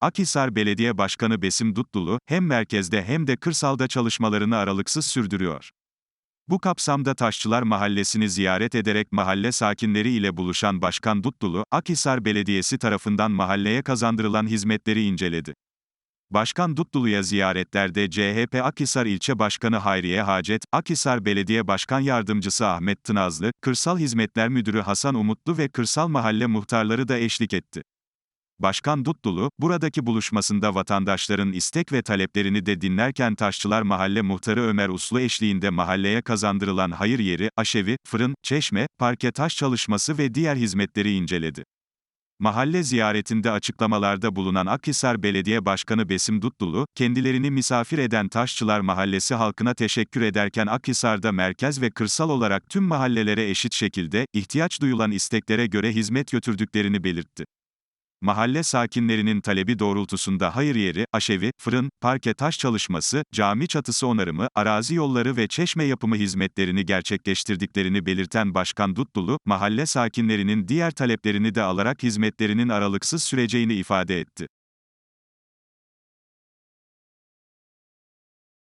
Akhisar Belediye Başkanı Besim Dutlulu, hem merkezde hem de kırsalda çalışmalarını aralıksız sürdürüyor. Bu kapsamda Taşçılar Mahallesi'ni ziyaret ederek mahalle sakinleri ile buluşan Başkan Dutlulu, Akhisar Belediyesi tarafından mahalleye kazandırılan hizmetleri inceledi. Başkan Dutlulu'ya ziyaretlerde CHP Akhisar İlçe Başkanı Hayriye Hacet, Akhisar Belediye Başkan Yardımcısı Ahmet Tınazlı, Kırsal Hizmetler Müdürü Hasan Umutlu ve Kırsal Mahalle muhtarları da eşlik etti. Başkan Dutlulu, buradaki buluşmasında vatandaşların istek ve taleplerini de dinlerken Taşçılar Mahalle Muhtarı Ömer Uslu eşliğinde mahalleye kazandırılan hayır yeri, aşevi, fırın, çeşme, parke taş çalışması ve diğer hizmetleri inceledi. Mahalle ziyaretinde açıklamalarda bulunan Akhisar Belediye Başkanı Besim Dutlulu, kendilerini misafir eden Taşçılar Mahallesi halkına teşekkür ederken Akhisar'da merkez ve kırsal olarak tüm mahallelere eşit şekilde, ihtiyaç duyulan isteklere göre hizmet götürdüklerini belirtti. Mahalle sakinlerinin talebi doğrultusunda hayır yeri, aşevi, fırın, parke taş çalışması, cami çatısı onarımı, arazi yolları ve çeşme yapımı hizmetlerini gerçekleştirdiklerini belirten Başkan Dutlulu, mahalle sakinlerinin diğer taleplerini de alarak hizmetlerinin aralıksız süreceğini ifade etti.